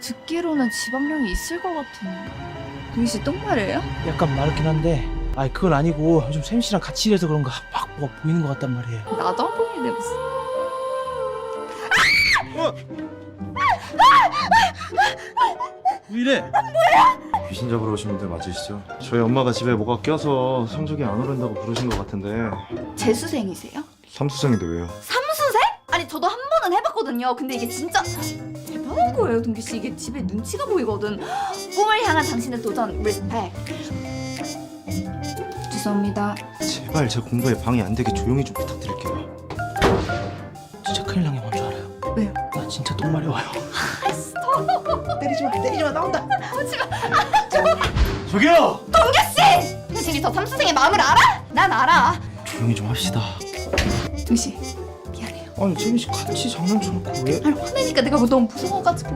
듣기로는 지방령이 있을 것 같은데. 동희씨 똥말이에요? 약간 마르긴 한데 아이 그건 아니고 요즘 샘 씨랑 같이 일해서 그런가 막 뭐가 보이는 것 같단 말이에요 나도 한 번인데 무슨. 왜 이래? 귀신 잡으러 오신 분들 맞으시죠? 저희 엄마가 집에 뭐가 껴서 성적이 안 오른다고 부르신 것 같은데 재수생이세요? 삼수생인데 왜요? 삼수생? 아니 저도 한 번은 해봤거든요. 근데 이게 진짜 대단한 거예요, 동기 씨. 이게 집에 눈치가 보이거든. 꿈을 향한 당신의 도전, 리스펙. 죄송합니다. 제발 제 공부에 방해 안 되게 조용히 좀 부탁드릴게요 진짜 큰일 난 게 뭔지 알아요? 왜요? 나 진짜 똥말이 와요 아이씨, 때리지 마 때리지 마 나온다 하지마. 저기요! 동기 씨! 당신이 저 삼수생의 마음을 알아? 난 알아. 조용히 좀 합시다 동기 씨, 미안해요. 아니 재민 씨 같이 장난쳐놓고 왜 아니 화내니까 내가 너무 무서워가지고.